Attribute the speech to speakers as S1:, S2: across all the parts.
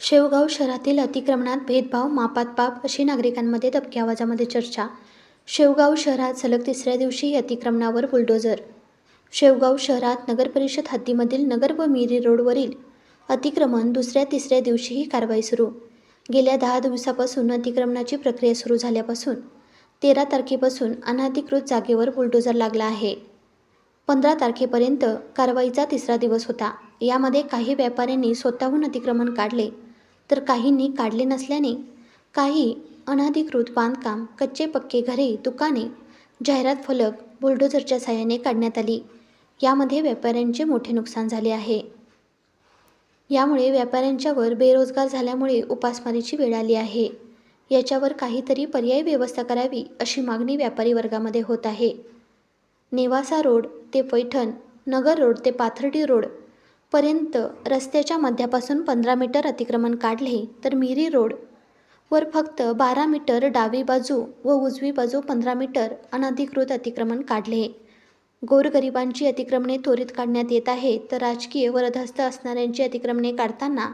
S1: शेवगाव शहरातील अतिक्रमणात भेदभाव मापात पाप अशी नागरिकांमध्ये दबक्या आवाजामध्ये चर्चा. शेवगाव शहरात सलग तिसऱ्या दिवशी अतिक्रमणावर बुलडोझर. शेवगाव शहरात नगरपरिषद हद्दीमधील नगर व मिरी रोडवरील अतिक्रमण दुसऱ्या तिसऱ्या दिवशीही कारवाई सुरू. गेल्या दहा दिवसापासून अतिक्रमणाची प्रक्रिया सुरू झाल्यापासून तेरा तारखेपासून अनधिकृत जागेवर बुलडोझर लागला आहे. पंधरा तारखेपर्यंत कारवाईचा तिसरा दिवस होता. यामध्ये काही व्यापाऱ्यांनी स्वतःहून अतिक्रमण काढले. तर काहींनी काढले नसल्याने काही अनाधिकृत बांधकाम कच्चे पक्के घरे दुकाने जाहिरात फलक बुलडोझरच्या सहाय्याने काढण्यात आली. यामध्ये व्यापाऱ्यांचे मोठे नुकसान झाले आहे. यामुळे व्यापाऱ्यांच्यावर बेरोजगार झाल्यामुळे उपासमारीची वेळ आली आहे. याच्यावर काहीतरी पर्यायी व्यवस्था करावी अशी मागणी व्यापारी वर्गामध्ये होत आहे. नेवासा रोड ते पैठण नगर रोड ते पाथर्डी रोड पर्यंत रस्त्याच्या मध्यापासून पंधरा मीटर अतिक्रमण काढले तर मिरी रोड वर फक्त बारा मीटर डावी बाजू व उजवी बाजू पंधरा मीटर अनधिकृत अतिक्रमण काढले. गोरगरिबांची अतिक्रमणे त्वरित काढण्यात येत आहे तर राजकीय वरदहस्त असणाऱ्यांची अतिक्रमणे काढताना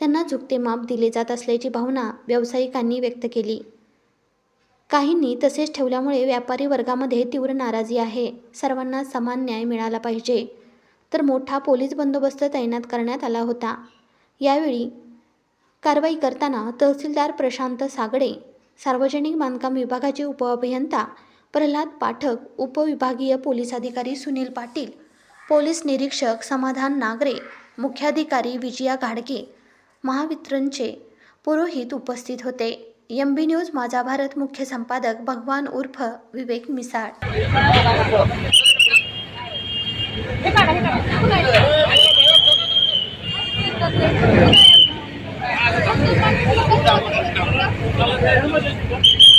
S1: त्यांना झुकते माप दिले जात असल्याची भावना व्यावसायिकांनी व्यक्त केली. काहींनी तसेच ठेवल्यामुळे व्यापारी वर्गामध्ये तीव्र नाराजी आहे. सर्वांना समान न्याय मिळाला पाहिजे. तर मोठा पोलीस बंदोबस्त तैनात करण्यात आला होता. यावेळी कारवाई करताना तहसीलदार प्रशांत सागडे सार्वजनिक बांधकाम विभागाचे उपअभियंता प्रल्हाद पाठक उपविभागीय पोलीस अधिकारी सुनील पाटील पोलीस निरीक्षक समाधान नागरे मुख्याधिकारी विजया घाडगे महावितरणचे पुरोहित उपस्थित होते. एम बी न्यूज माझा भारत मुख्य संपादक भगवान उर्फ विवेक मिसाळ.
S2: Thank you.